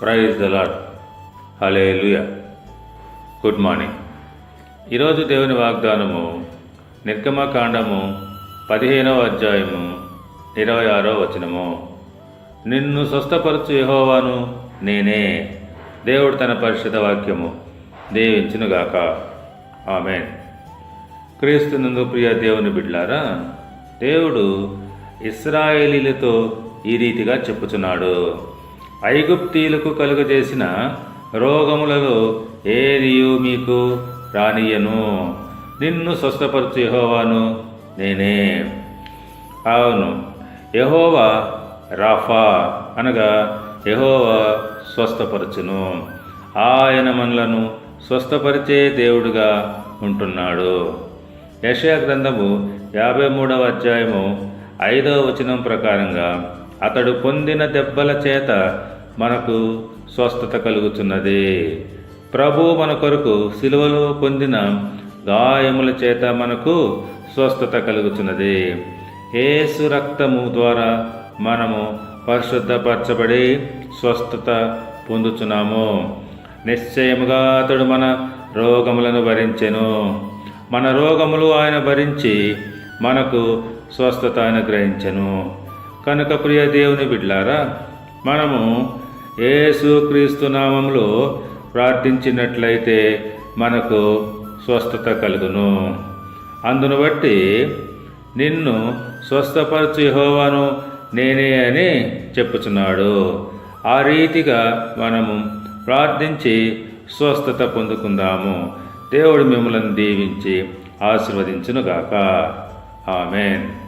Praise the Lord హలే good morning ఈరోజు దేవుని వాగ్దానము నిర్గమకాండము పదిహేనవ అధ్యాయము ఇరవై ఆరో వచనము. నిన్ను స్వస్థపరచు యహోవాను నేనే. దేవుడు తన పరిశుద్ధ వాక్యము దీవించునుగాక. ఆమె క్రీస్తునందు ప్రియ దేవుని బిడ్లారా దేవుడు ఇస్రాయేలీలతో ఈ రీతిగా చెప్పుచున్నాడు. ఐగుప్తీలకు కలుగజేసిన రోగములలో ఏదియు మీకు రానియను? నిన్ను స్వస్థపరచు యెహోవాను నేనే. అవును యహోవా రాఫా అనగా యహోవా స్వస్థపరచును. ఆయన మనలను స్వస్థపరిచే దేవుడుగా ఉంటున్నాడు. యశయా గ్రంథము యాభై మూడవ అధ్యాయము ఐదవ వచనం ప్రకారంగా అతడు పొందిన దెబ్బల చేత మనకు స్వస్థత కలుగుతున్నది. ప్రభు మన కొరకు సిలువలో పొందిన గాయముల చేత మనకు స్వస్థత కలుగుతున్నది. ఏసు రక్తము ద్వారా మనము పరిశుద్ధపరచబడి స్వస్థత పొందుచున్నాము. నిశ్చయముగా అతడు మన రోగములను భరించెను. మన రోగములు ఆయన భరించి మనకు స్వస్థత అనుగ్రహించెను. కనుక ప్రియ దేవుని బిడ్లారా మనము ఏసుక్రీస్తు నామంలో ప్రార్థించినట్లయితే మనకు స్వస్థత కలుగును. అందును బట్టి నిన్ను స్వస్థపరచు హోవాను నేనే అని చెప్పుచున్నాడు. ఆ రీతిగా మనము ప్రార్థించి స్వస్థత పొందుకుందాము. దేవుడు మిమ్మల్ని దీవించి ఆశీర్వదించునుగాక. ఆమెన్.